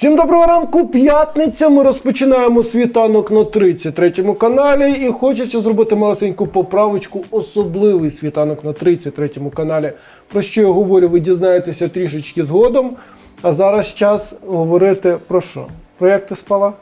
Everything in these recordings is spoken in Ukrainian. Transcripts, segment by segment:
Всім доброго ранку, п'ятниця. Ми розпочинаємо світанок на 33 каналі. І хочеться зробити малесеньку поправочку. Особливий світанок на 33 каналі. Про що я говорю, ви дізнаєтеся трішечки згодом. А зараз час говорити про що? Про як ти спала?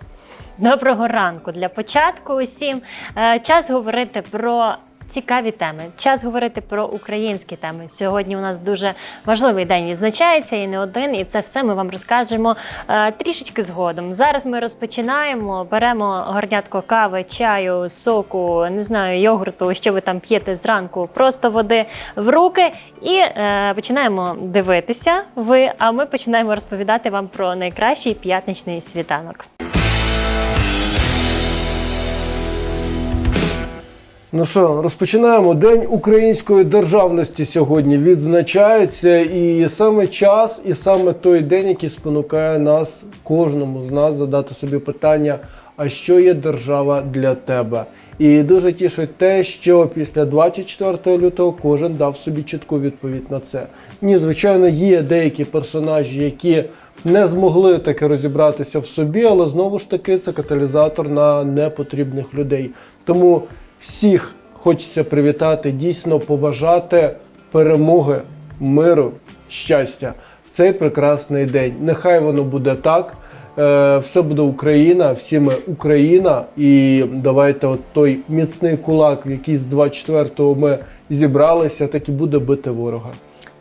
Доброго ранку для початку усім. Е, Час говорити про цікаві теми. Час говорити про українські теми. Сьогодні у нас дуже важливий день відзначається і не один. І це все ми вам розкажемо е, трішечки згодом. Зараз ми розпочинаємо, беремо горнятко кави, чаю, соку, не знаю, йогурту, що ви там п'єте зранку, просто води в руки і е, починаємо дивитися. Ви, а ми починаємо розповідати вам про найкращий п'ятничний світанок. Ну що, розпочинаємо. День української державності сьогодні відзначається, і саме час, і саме той день, який спонукає нас, кожному з нас, задати собі питання: а що є держава для тебе? І дуже тішить те, що після 24 лютого кожен дав собі чітку відповідь на це. Ні, звичайно, є деякі персонажі, які не змогли таки розібратися в собі, але знову ж таки це каталізатор на непотрібних людей. Тому всіх хочеться привітати, дійсно побажати перемоги, миру, щастя в цей прекрасний день. Нехай воно буде так. Е, Все буде Україна, всі ми Україна, і давайте от той міцний кулак, який з 24-го ми зібралися, так і буде бити ворога.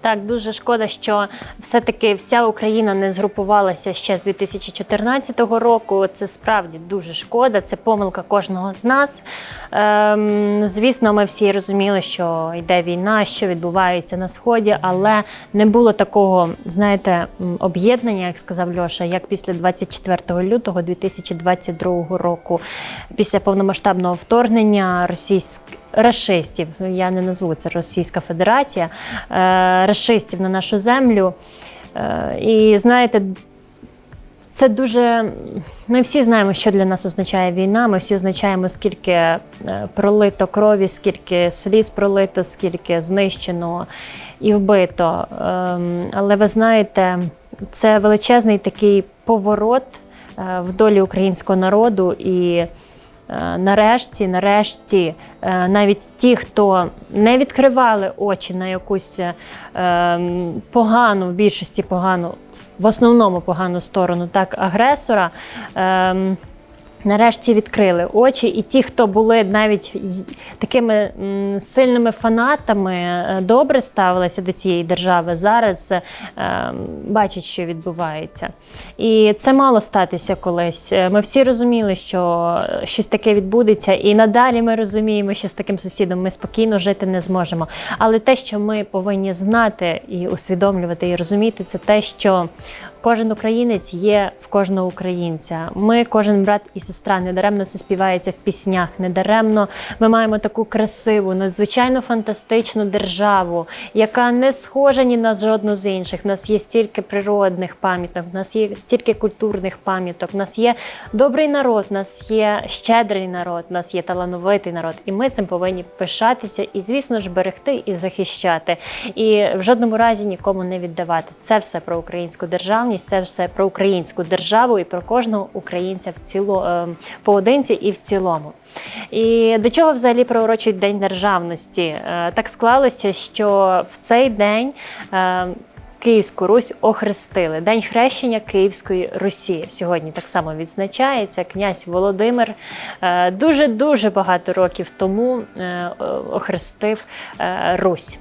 Так, дуже шкода, що все-таки вся Україна не згрупувалася ще з 2014 року. Це справді дуже шкода. Це помилка кожного з нас. Ем, звісно, ми всі розуміли, що йде війна, що відбувається на сході, але не було такого, знаєте, об'єднання, як сказав Льоша, як після 24 лютого 2022 року, після повномасштабного вторгнення російських рашистів. Я не назву це Російська Федерація, е, рашистів на нашу землю. Е, І знаєте, це дуже. Ми всі знаємо, що для нас означає війна. Ми всі означаємо, скільки е, пролито крові, скільки сліз пролито, скільки знищено і вбито. Ем, Але ви знаєте, це величезний такий поворот в долі українського народу і. Е, Нарешті, нарешті, е, навіть ті, хто не відкривали очі на якусь е, ем, погану, в більшості погану, в основному погану сторону, так, агресора. Нарешті відкрили очі, і ті, хто були навіть такими сильними фанатами, е, добре ставилися до цієї держави, зараз е, бачать, що відбувається. І це мало статися колись. Е, Ми всі розуміли, що щось таке відбудеться, і надалі ми розуміємо, що з таким сусідом ми спокійно жити не зможемо. Але те, що ми повинні знати і усвідомлювати, і розуміти, це те, що Кожен українець є в кожного українця. Ми, кожен брат і сестра, недаремно це співається в піснях. Недаремно ми маємо таку красиву, надзвичайно фантастичну державу, яка не схожа ні на жодну з інших. У нас є стільки природних пам'яток, у нас є стільки культурних пам'яток, у нас є добрий народ, у нас є щедрий народ, у нас є талановитий народ, і ми цим повинні пишатися і, звісно ж, берегти і захищати. І в жодному разі нікому не віддавати. Це все про українську державність, це все про українську державу і про кожного українця в ціло е, поодинці і в цілому. І до чого взагалі приурочують День державності? Е, Так склалося, що в цей день. е, Київську Русь охрестили. День хрещення Київської Русі сьогодні так само відзначається. Князь Володимир е, дуже дуже багато років тому е, охрестив е, Русь.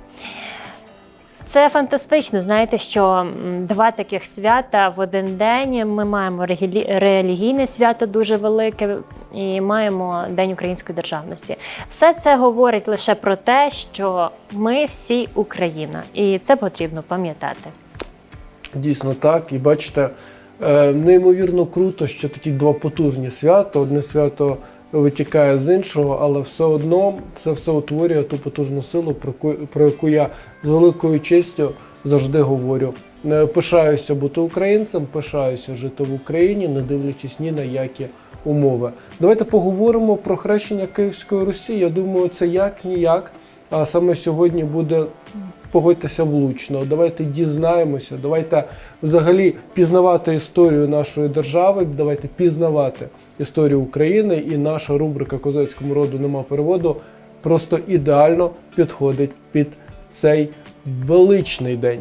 Це фантастично. Знаєте, що два таких свята в один день. Ми маємо релігійне свято дуже велике і маємо День української державності. Все це говорить лише про те, що ми всі Україна, і це потрібно пам'ятати. Дійсно так. І бачите, е, неймовірно круто, що такі два потужні свята. Одне свято витікає з іншого, але все одно це все утворює ту потужну силу, про яку я з великою честю завжди говорю. Е, Пишаюся бути українцем, пишаюся жити в Україні, не дивлячись ні на які умови. Давайте поговоримо про хрещення Київської Русі. Я думаю, це як ніяк. А саме сьогодні буде погодьтеся влучно. Давайте дізнаємося, давайте взагалі пізнавати історію нашої держави, давайте пізнавати історію України. І наша рубрика Козацькому роду нема переводу просто ідеально підходить під цей величний день.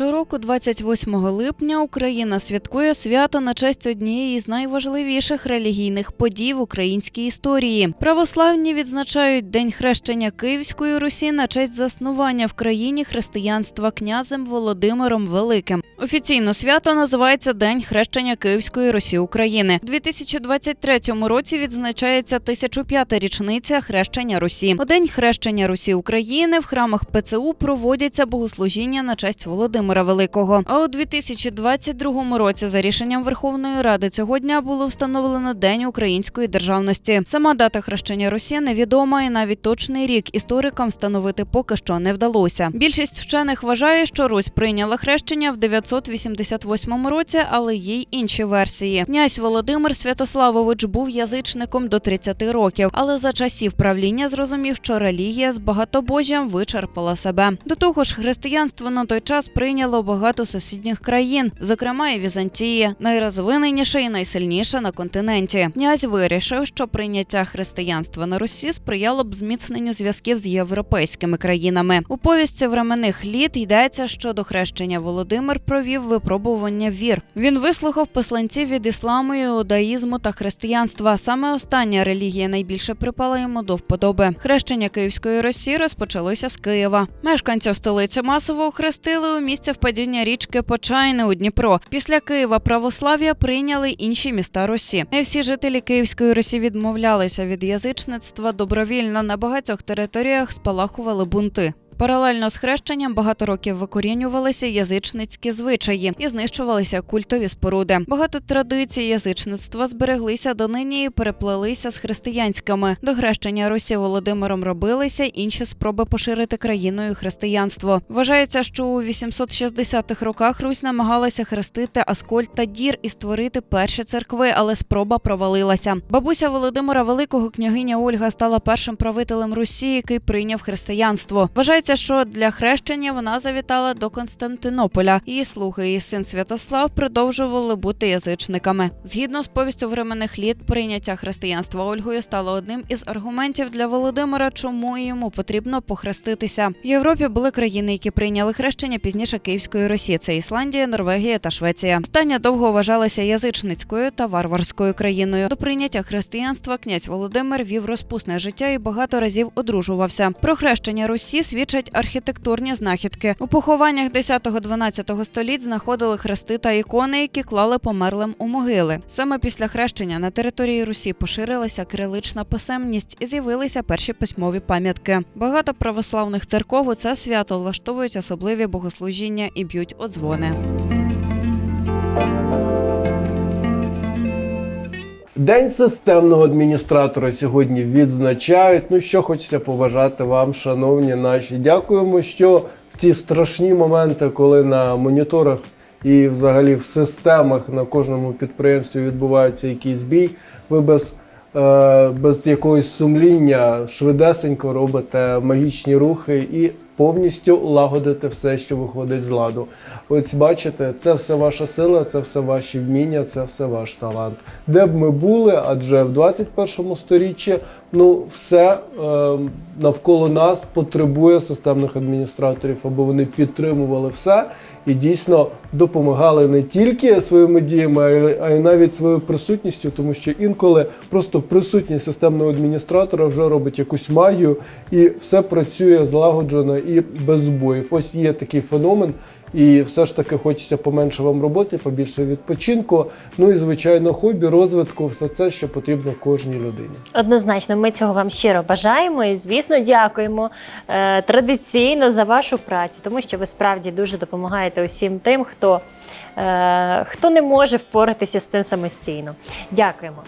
Щороку, 28 липня, Україна святкує свято на честь однієї з найважливіших релігійних подій в українській історії. Православні відзначають День хрещення Київської Русі на честь заснування в країні християнства князем Володимиром Великим. Офіційно свято називається День хрещення Київської Русі України. У 2023 році відзначається 1005-та річниця хрещення Русі. У день хрещення Русі України в храмах ПЦУ проводяться богослужіння на честь Володимира Великого. А у 2022 році, за рішенням Верховної Ради, цього дня було встановлено День української державності. Сама дата хрещення Русі невідома, і навіть точний рік історикам встановити поки що не вдалося. Більшість вчених вважає, що Русь прийняла хрещення в 988 році, але є й інші версії. Князь Володимир Святославович був язичником до 30 років, але за часів правління зрозумів, що релігія з багатобожжям вичерпала себе. До того ж, християнство на той час прийняло багато сусідніх країн, зокрема і Візантії, найрозвиненіша і найсильніша на континенті. Князь вирішив, що прийняття християнства на Русі сприяло б зміцненню зв'язків з європейськими країнами. У повісті временних літ йдеться, що до хрещення Володимир провів випробування вір. Він вислухав посланців від ісламу, іудаїзму та християнства. Саме остання релігія найбільше припала йому до вподоби. Хрещення Київської Росії розпочалося з Києва. Мешканців столиці масово охрестили у місці впадіння річки Почайни у Дніпро. Після Києва православ'я прийняли інші міста Русі. Не всі жителі Київської Русі відмовлялися від язичництва добровільно. На багатьох територіях спалахували бунти. Паралельно з хрещенням багато років викорінювалися язичницькі звичаї і знищувалися культові споруди. Багато традицій язичництва збереглися донині і переплелися з християнськими. До хрещення Русі Володимиром робилися інші спроби поширити країною християнство. Вважається, що у 860-х роках Русь намагалася хрестити Аскольд та Дір і створити перші церкви, але спроба провалилася. Бабуся Володимира Великого княгиня Ольга стала першим правителем Русі, який прийняв християнство. Вважається, що для хрещення вона завітала до Константинополя. Її слуги і син Святослав продовжували бути язичниками. Згідно з повістю временних літ, прийняття християнства Ольгою стало одним із аргументів для Володимира, чому йому потрібно похреститися. В Європі були країни, які прийняли хрещення пізніше Київської Росії. Це Ісландія, Норвегія та Швеція. Остання довго вважалася язичницькою та варварською країною. До прийняття християнства князь Володимир вів розпусне життя і багато разів одружувався. Про хрещення Русі свідчать архітектурні знахідки. У похованнях 10-12 століть знаходили хрести та ікони, які клали померлим у могили. Саме після хрещення на території Русі поширилася кирилична писемність і з'явилися перші письмові пам'ятки. Багато православних церков у це свято влаштовують особливі богослужіння і б'ють у дзвони. День системного адміністратора сьогодні відзначають. Ну що хочеться побажати вам, шановні наші. Дякуємо, що в ці страшні моменти, коли на моніторах і взагалі в системах на кожному підприємстві відбувається якийсь збій, ви без, е, без якогось сумління швидесенько робите магічні рухи і повністю лагодите все, що виходить з ладу. Ось бачите, це все ваша сила, це все ваші вміння, це все ваш талант. Де б ми були, адже в 21 сторіччі ну все е, навколо нас потребує системних адміністраторів, аби вони підтримували все і дійсно допомагали не тільки своїми діями, а й- навіть своєю присутністю, тому що інколи просто присутність системного адміністратора вже робить якусь магію, і все працює злагоджено і без збоїв. Ось є такий феномен. І все ж таки хочеться поменше вам роботи, побільше відпочинку. Ну і звичайно, хобі, розвитку, все це, що потрібно кожній людині. Однозначно, ми цього вам щиро бажаємо і, звісно, дякуємо е, традиційно за вашу працю, тому що ви справді дуже допомагаєте усім тим, хто е, хто не може впоратися з цим самостійно. Дякуємо.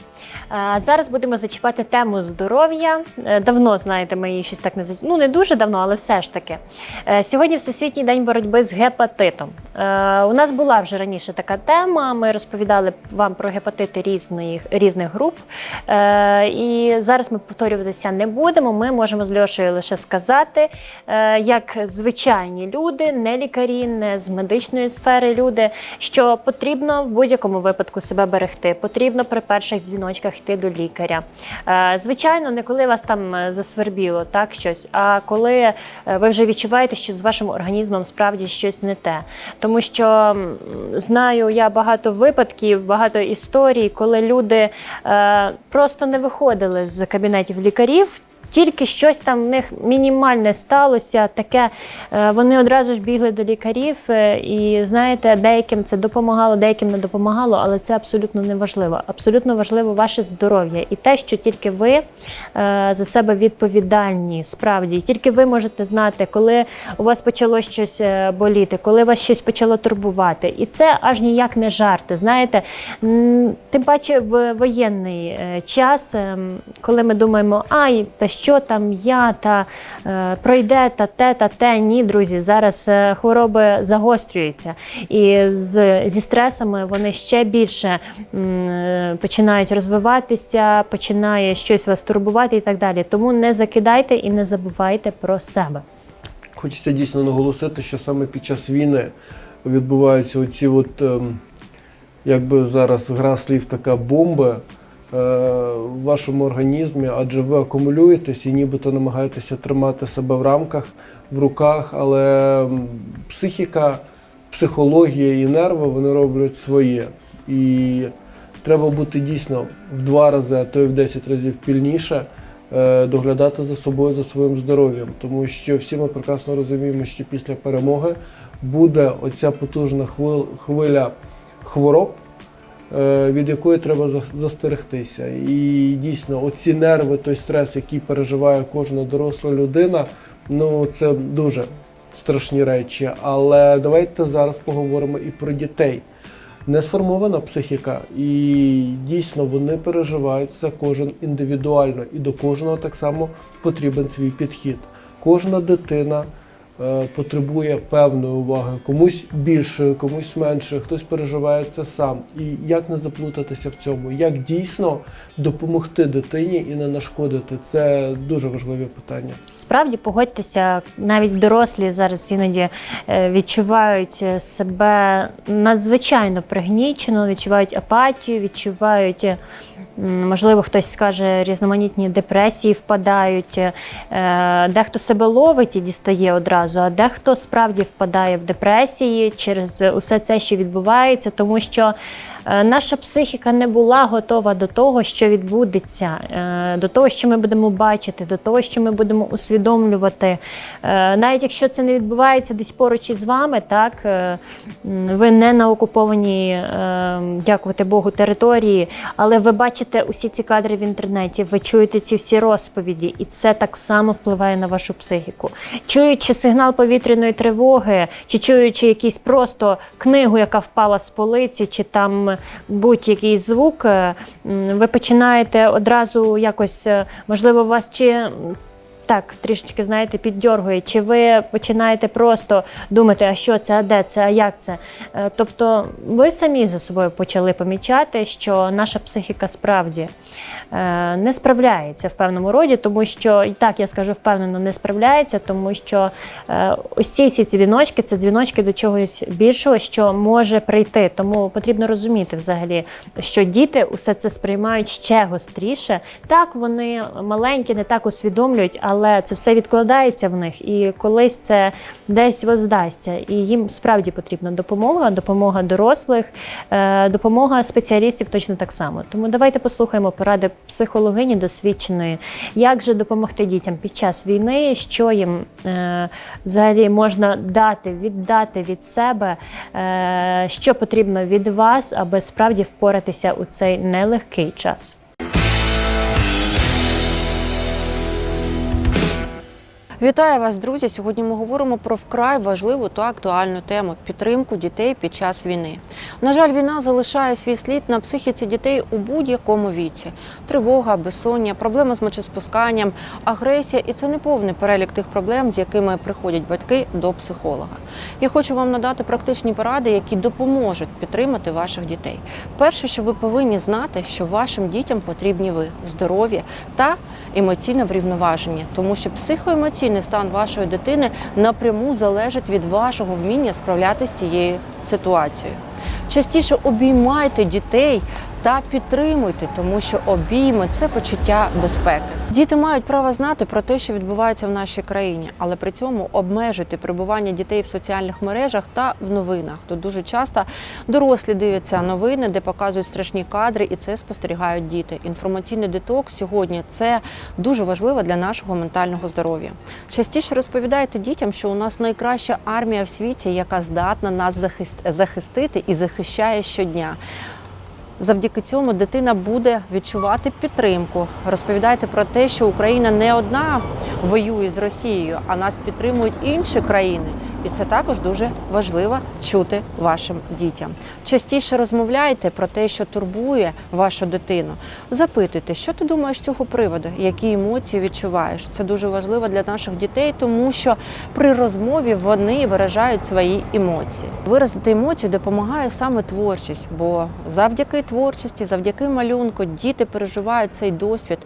Зараз будемо зачіпати тему здоров'я. Е, Давно знаєте, ми її щось так не зач- ну не дуже давно, але все ж таки. Е, Сьогодні Всесвітній день боротьби з гепатитом. Е, У нас була вже раніше така тема. Ми розповідали вам про гепатити різних, різних груп. І зараз ми повторюватися не будемо. Ми можемо з Льошею лише сказати, як звичайні люди, не лікарі, не з медичної сфери люди, що потрібно в будь-якому випадку себе берегти. Потрібно при перших дзвіночках йти до лікаря. Е, Звичайно, не коли вас там е, засвербіло, так щось, а коли е, ви вже відчуваєте, що з вашим організмом справді щось не те. Тому що знаю я багато випадків, багато історій, коли люди просто не виходили з кабінетів лікарів. Тільки щось там в них мінімальне сталося, таке е, вони одразу ж бігли до лікарів, е, і знаєте, деяким це допомагало, деяким не допомагало, але це абсолютно не важливо. Абсолютно важливо ваше здоров'я і те, що тільки ви е, за себе відповідальні, справді, І тільки ви можете знати, коли у вас почало щось боліти, коли вас щось почало турбувати. І це аж ніяк не жарти. Знаєте, тим паче в воєнний час, ем, коли ми думаємо, ай, та що там я, та е, пройде та те, та те. Ні, друзі, зараз е, хвороби загострюються. І з, зі стресами вони ще більше м, е, починають розвиватися, починає щось вас турбувати і так далі. Тому не закидайте і не забувайте про себе. Хочеться дійсно наголосити, що саме під час війни відбуваються оці от, ем, якби зараз гра слів така бомби е, в вашому організмі, адже ви акумулюєтесь і нібито намагаєтеся тримати себе в рамках, в руках, але психіка, психологія і нерви вони роблять своє. І треба бути дійсно в два рази, а то й в 10 разів пільніше е, доглядати за собою, за своїм здоров'ям, тому що всі ми прекрасно розуміємо, що після перемоги буде оця потужна хвил- хвиля хвороб, е, від якої треба за- застерегтися. І дійсно, оці нерви, той стрес, який переживає кожна доросла людина, ну це дуже страшні речі. Але давайте зараз поговоримо і про дітей. Не сформована психіка, і дійсно вони переживають це кожен індивідуально, і до кожного так само потрібен свій підхід. Кожна дитина е, потребує певної уваги, комусь більше, комусь менше, хтось переживає це сам. І як не заплутатися в цьому, як дійсно допомогти дитині і не нашкодити, це дуже важливі питання. Справді погодьтеся, навіть дорослі зараз іноді е, відчувають себе надзвичайно пригнічено, відчувають апатію, відчувають, е, можливо, хтось скаже, різноманітні депресії впадають. е, Дехто себе ловить і дістає одразу, а дехто справді впадає в депресії через усе це, що відбувається, тому що наша психіка не була готова до того, що відбудеться, е, до того, що ми будемо бачити, до того, що ми будемо усвідомлювати. Е, Навіть якщо це не відбувається десь поруч із вами, так е, ви не на окупованій, е, дякувати Богу, території, але ви бачите усі ці кадри в інтернеті, ви чуєте ці всі розповіді, і це так само впливає на вашу психіку. Чуючи сигнал повітряної тривоги, чи чуючи якийсь просто книгу, яка впала з полиці, чи там будь-який звук, е, ви починаєте одразу якось, е, можливо, у вас чи. Так, трішечки, знаєте, піддьоргує, чи ви починаєте просто думати, а що це, а де це, а як це. Е, Тобто ви самі за собою почали помічати, що наша психіка справді е, не справляється в певному роді, тому що, і так я скажу впевнено, не справляється, тому що е, ось ці всі дзвіночки це дзвіночки до чогось більшого, що може прийти. Тому потрібно розуміти взагалі, що діти усе це сприймають ще гостріше. Так, вони маленькі, не так усвідомлюють, але це все відкладається в них, і колись це десь воздасться. І їм справді потрібна допомога, допомога дорослих, е, допомога спеціалістів точно так само. Тому давайте послухаємо поради психологині досвідченої, як же допомогти дітям під час війни, що їм е, взагалі можна дати, віддати від себе, е, що потрібно від вас, аби справді впоратися у цей нелегкий час. Вітаю вас, друзі! Сьогодні ми говоримо про вкрай важливу та актуальну тему підтримку дітей під час війни. На жаль, війна залишає свій слід на психіці дітей у будь-якому віці: тривога, безсоння, проблеми з мочеспусканням, агресія і це не повний перелік тих проблем, з якими приходять батьки до психолога. Я хочу вам надати практичні поради, які допоможуть підтримати ваших дітей. Перше, що ви повинні знати, що вашим дітям потрібні ви здорові та емоційно врівноважені, тому що психоемоційний стан вашої дитини напряму залежить від вашого вміння справлятися з цією ситуацією. Частіше обіймайте дітей та підтримуйте, тому що обійми це почуття безпеки. Діти мають право знати про те, що відбувається в нашій країні, але при цьому обмежуйте перебування дітей в соціальних мережах та в новинах. Тут дуже часто дорослі дивляться новини, де показують страшні кадри, і це спостерігають діти. Інформаційний детокс сьогодні це дуже важливо для нашого ментального здоров'я. Частіше розповідайте дітям, що у нас найкраща армія в світі, яка здатна нас захист- захистити і захищає щодня. Завдяки цьому дитина буде відчувати підтримку. Розповідайте про те, що Україна не одна воює з Росією, а нас підтримують інші країни. І це також дуже важливо чути вашим дітям. Частіше розмовляйте про те, що турбує вашу дитину. Запитуйте, що ти думаєш з цього приводу, які емоції відчуваєш. Це дуже важливо для наших дітей, тому що при розмові вони виражають свої емоції. Виразити емоції допомагає саме творчість, бо завдяки творчості, завдяки малюнку, діти переживають цей досвід.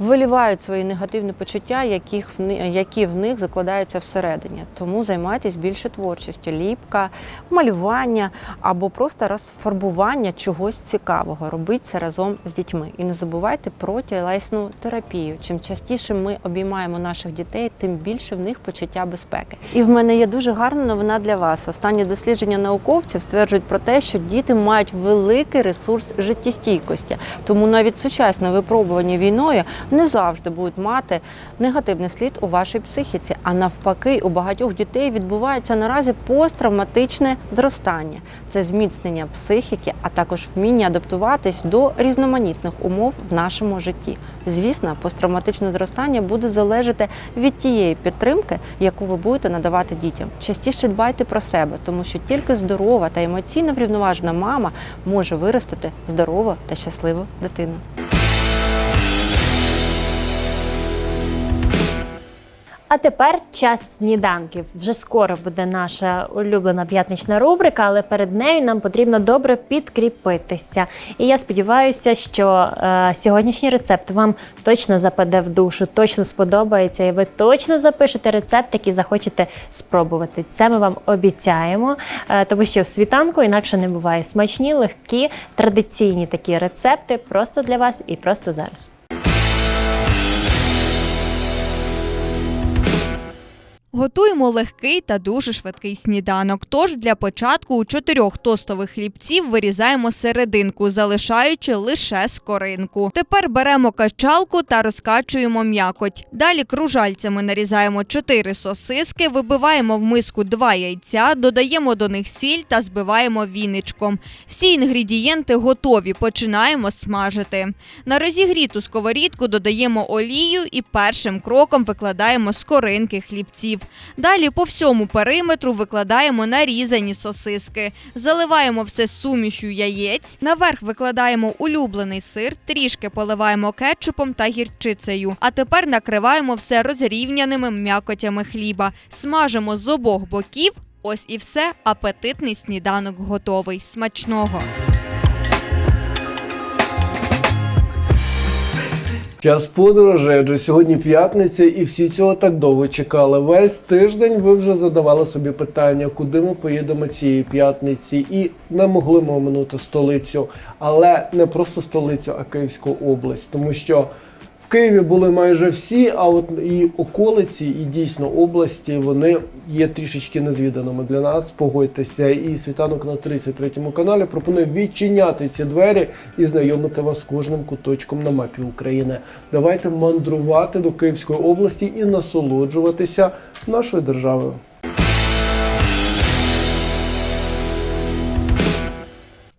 Вилівають свої негативні почуття, яких які в них закладаються всередині. Тому займайтесь більше творчістю, ліпка, малювання або просто розфарбування чогось цікавого. Робіть це разом з дітьми. І не забувайте про тілесну терапію. Чим частіше ми обіймаємо наших дітей, тим більше в них почуття безпеки. І в мене є дуже гарна новина для вас. Останні дослідження науковців стверджують про те, що діти мають великий ресурс життєстійкості. Тому навіть сучасне випробування війною не завжди будуть мати негативний слід у вашій психіці. А навпаки, у багатьох дітей відбувається наразі посттравматичне зростання. Це зміцнення психіки, а також вміння адаптуватись до різноманітних умов в нашому житті. Звісно, посттравматичне зростання буде залежати від тієї підтримки, яку ви будете надавати дітям. Частіше дбайте про себе, тому що тільки здорова та емоційно врівноважена мама може виростити здорову та щасливу дитину. А тепер час сніданків. Вже скоро буде наша улюблена п'ятнична рубрика, але перед нею нам потрібно добре підкріпитися. І я сподіваюся, що е, сьогоднішній рецепт вам точно западе в душу, точно сподобається, і ви точно запишете рецепт, який захочете спробувати. Це ми вам обіцяємо, е, тому що в світанку інакше не буває смачні, легкі, традиційні такі рецепти просто для вас і просто зараз. Готуємо легкий та дуже швидкий сніданок. Тож для початку у чотирьох тостових хлібців вирізаємо серединку, залишаючи лише скоринку. Тепер беремо качалку та розкачуємо м'якоть. Далі кружальцями нарізаємо чотири сосиски, вибиваємо в миску два яйця, додаємо до них сіль та збиваємо віничком. Всі інгредієнти готові. Починаємо смажити. На розігріту сковорідку додаємо олію і першим кроком викладаємо скоринки хлібців. Далі по всьому периметру викладаємо нарізані сосиски, заливаємо все сумішю яєць. Наверх викладаємо улюблений сир, трішки поливаємо кетчупом та гірчицею. А тепер накриваємо все розрівняними м'якотями хліба. Смажимо з обох боків. Ось і все. Апетитний сніданок готовий. Смачного! Час подорожей, адже сьогодні п'ятниця, і всі цього так довго чекали. Весь тиждень ви вже задавали собі питання, куди ми поїдемо цієї п'ятниці, і не могли ми оминути столицю, але не просто столицю, а Київську область, тому що. Києві були майже всі, а от і околиці, і дійсно області вони є трішечки незвіданими для нас. Погодьтеся, і світанок на 33 каналі пропонує відчиняти ці двері і знайомити вас з кожним куточком на мапі України. Давайте мандрувати до Київської області і насолоджуватися нашою державою.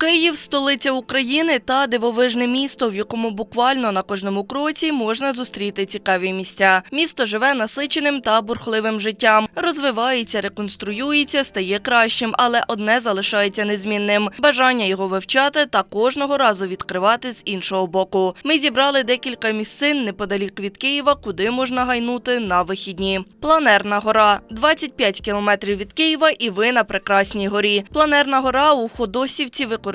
Київ столиця України та дивовижне місто, в якому буквально на кожному кроці можна зустріти цікаві місця. Місто живе насиченим та бурхливим життям, розвивається, реконструюється, стає кращим, але одне залишається незмінним бажання його вивчати та кожного разу відкривати з іншого боку. Ми зібрали декілька місцин неподалік від Києва, куди можна гайнути на вихідні. Планерна гора 25 кілометрів від Києва, і ви на прекрасній горі. Планерна гора у Ходосівці використовується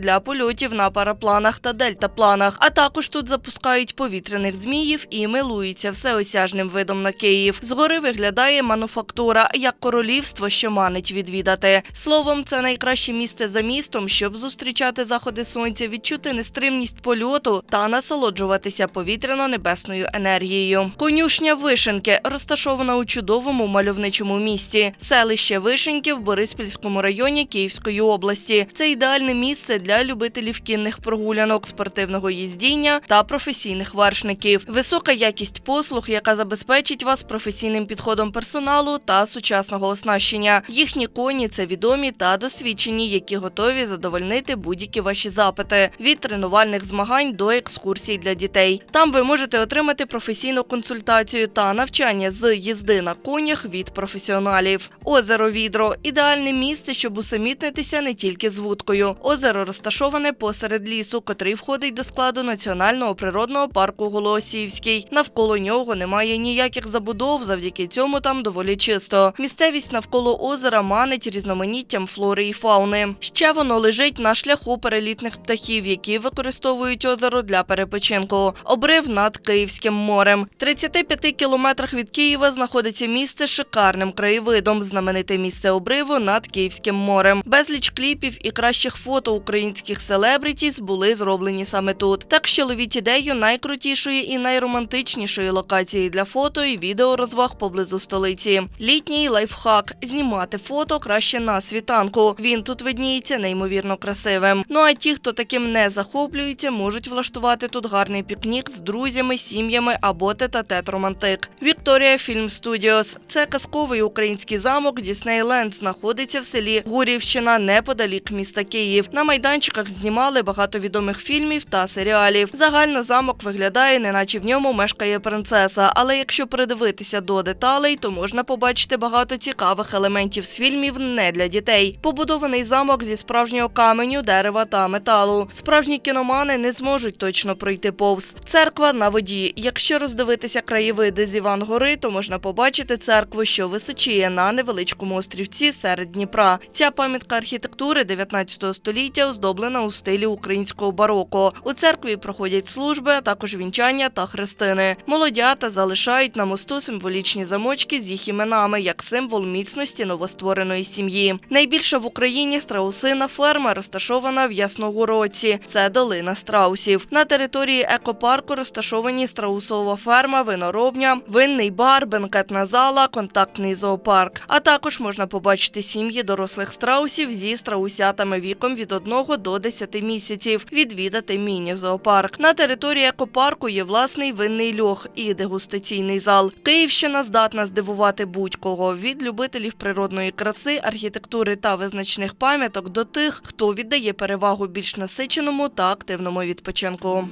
для польотів на парапланах та дельтапланах. А також тут запускають повітряних зміїв і милуються всеосяжним видом на Київ. Згори виглядає мануфактура як королівство, що манить відвідати. Словом, це найкраще місце за містом, щоб зустрічати заходи сонця, відчути нестримність польоту та насолоджуватися повітряно-небесною енергією. Конюшня Вишенки розташована у чудовому мальовничому місті. Селище Вишеньки в Бориспільському районі Київської області. Це ідеальне місце для любителів кінних прогулянок, спортивного їздіння та професійних вершників. Висока якість послуг, яка забезпечить вас професійним підходом персоналу та сучасного оснащення. Їхні коні це відомі та досвідчені, які готові задовольнити будь-які ваші запити від тренувальних змагань до екскурсій для дітей. Там ви можете отримати професійну консультацію та навчання з їзди на конях від професіоналів. Озеро Відро ідеальне місце, щоб усамітнитися не тільки з вудкою. Озеро розташоване посеред лісу, котрий входить до складу національного природного парку Голосіївський. Навколо нього немає ніяких забудов, завдяки цьому там доволі чисто. Місцевість навколо озера манить різноманіттям флори і фауни. Ще воно лежить на шляху перелітних птахів, які використовують озеро для перепочинку. Обрив над Київським морем. 35 кілометрах від Києва знаходиться місце з шикарним краєвидом. Знамените місце обриву над Київським морем. Безліч кліпів і кращих фото українських селебрітіс були зроблені саме тут. Так що ловіть ідею найкрутішої і найромантичнішої локації для фото і відеорозваг поблизу столиці. Літній лайфхак знімати фото краще на світанку. Він тут видніється неймовірно красивим. Ну а ті, хто таким не захоплюється, можуть влаштувати тут гарний пікнік з друзями, сім'ями або тет-а-тет романтик. Вікторія Фільм Студіос це казковий український замок Діснейленд знаходиться в селі Гурівщина неподалік міста Київ. На майданчиках знімали багато відомих фільмів та серіалів. Загально замок виглядає, неначе в ньому мешкає принцеса. Але якщо придивитися до деталей, то можна побачити багато цікавих елементів з фільмів не для дітей. Побудований замок зі справжнього каменю, дерева та металу. Справжні кіномани не зможуть точно пройти повз. Церква на воді. Якщо роздивитися краєвиди з Івангори, то можна побачити церкву, що височіє на невеличкому острівці серед Дніпра. Ця пам'ятка архітектури 19 століття оздоблена у стилі українського бароко. У церкві проходять служби, а також вінчання та хрестини. Молодята залишають на мосту символічні замочки з їх іменами як символ міцності новоствореної сім'ї. Найбільша в Україні страусина ферма розташована в Ясногородці. Це долина страусів. На території екопарку розташовані страусова ферма, виноробня, винний бар, бенкетна зала, контактний зоопарк. А також можна побачити сім'ї дорослих страусів зі страусятами віком від 1 до 10 місяців. Відвідати міні-зоопарк. На території екопарку є власний винний льох і дегустаційний зал. Київщина здатна здивувати будь-кого від любителів природної краси, архітектури та визначних пам'яток до тих, хто віддає перевагу більш насиченому та активному відпочинку.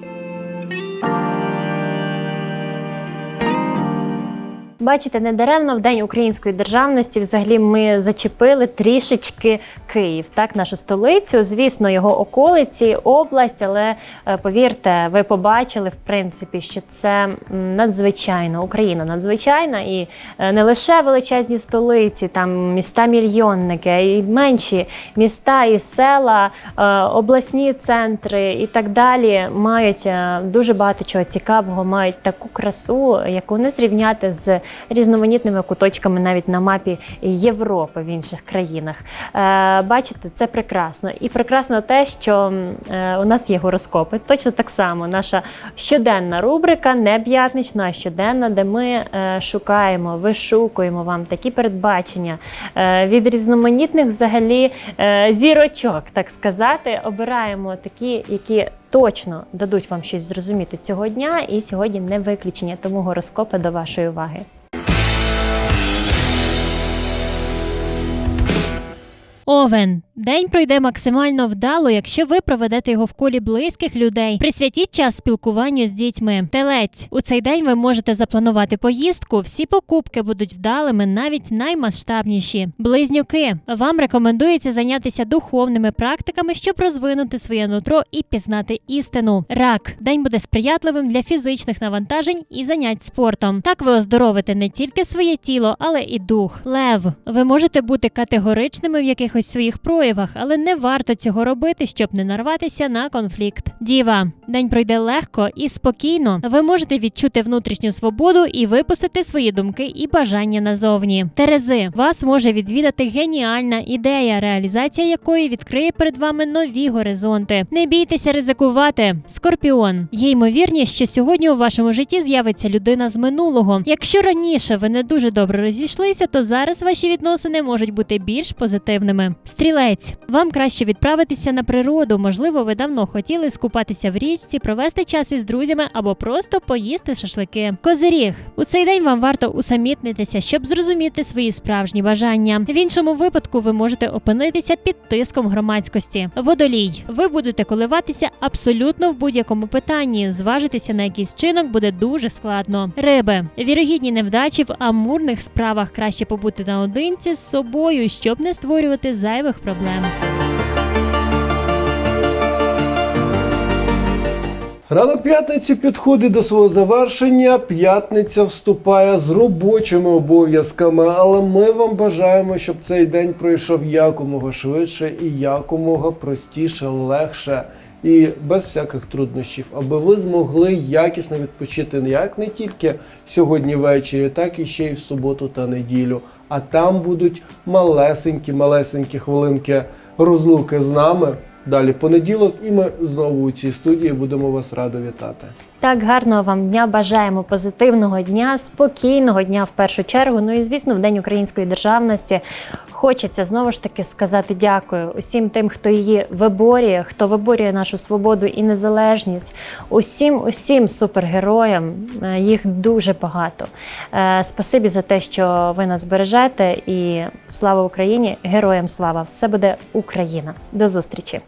Бачите, недаремно в День української державності взагалі ми зачепили трішечки Київ, так, нашу столицю. Звісно, його околиці, область, але е, повірте, ви побачили в принципі, що це надзвичайно Україна надзвичайна і е, не лише величезні столиці, там міста мільйонники, а й менші міста і села, е, обласні центри і так далі мають дуже багато чого цікавого, мають таку красу, яку не зрівняти з різноманітними куточками навіть на мапі Європи в інших країнах. Е, Бачите, це прекрасно. І прекрасно те, що е, у нас є гороскопи. Точно так само наша щоденна рубрика, не п'ятнична, а щоденна, де ми е, шукаємо, вишукуємо вам такі передбачення від різноманітних взагалі зірочок, так сказати. Обираємо такі, які точно дадуть вам щось зрозуміти цього дня, і сьогодні не виключення, тому гороскопи до вашої уваги. Овен. День пройде максимально вдало, якщо ви проведете його в колі близьких людей. Присвятіть час спілкуванню з дітьми. Телець. У цей день ви можете запланувати поїздку. Всі покупки будуть вдалими, навіть наймасштабніші. Близнюки. Вам рекомендується зайнятися духовними практиками, щоб розвинути своє нутро і пізнати істину. Рак. День буде сприятливим для фізичних навантажень і занять спортом. Так ви оздоровите не тільки своє тіло, але і дух. Лев. Ви можете бути категоричними в якихось своїх проявах, але не варто цього робити, щоб не нарватися на конфлікт. Діва. День пройде легко і спокійно. Ви можете відчути внутрішню свободу і випустити свої думки і бажання назовні. Терези. Вас може відвідати геніальна ідея, реалізація якої відкриє перед вами нові горизонти. Не бійтеся ризикувати. Скорпіон. Є ймовірність, що сьогодні у вашому житті з'явиться людина з минулого. Якщо раніше ви не дуже добре розійшлися, то зараз ваші відносини можуть бути більш позитивними. Стрілець. Вам краще відправитися на природу. Можливо, ви давно хотіли скупатися в річці, провести час із друзями або просто поїсти шашлики. Козиріг. У цей день вам варто усамітнитися, щоб зрозуміти свої справжні бажання. В іншому випадку ви можете опинитися під тиском громадськості. Водолій. Ви будете коливатися абсолютно в будь-якому питанні. Зважитися на якийсь вчинок буде дуже складно. Риби. Вірогідні невдачі в амурних справах краще побути наодинці з собою, щоб не створювати зайвих проблем. Ранок п'ятниці підходить до свого завершення. П'ятниця вступає з робочими обов'язками, але ми вам бажаємо, щоб цей день пройшов якомога швидше і якомога простіше, легше і без всяких труднощів, аби ви змогли якісно відпочити як не тільки сьогодні ввечері, так і ще й в суботу та неділю. А там будуть малесенькі, малесенькі хвилинки розлуки з нами. Далі понеділок, і ми знову у цій студії будемо вас радо вітати. Так, гарного вам дня бажаємо позитивного дня, спокійного дня в першу чергу. Ну і звісно, в День української державності хочеться знову ж таки сказати дякую усім тим, хто її виборює, хто виборює нашу свободу і незалежність. Усім, усім супергероям. Е, Їх дуже багато. Е, Спасибі за те, що ви нас бережете. І слава Україні! Героям слава! Все буде Україна! До зустрічі!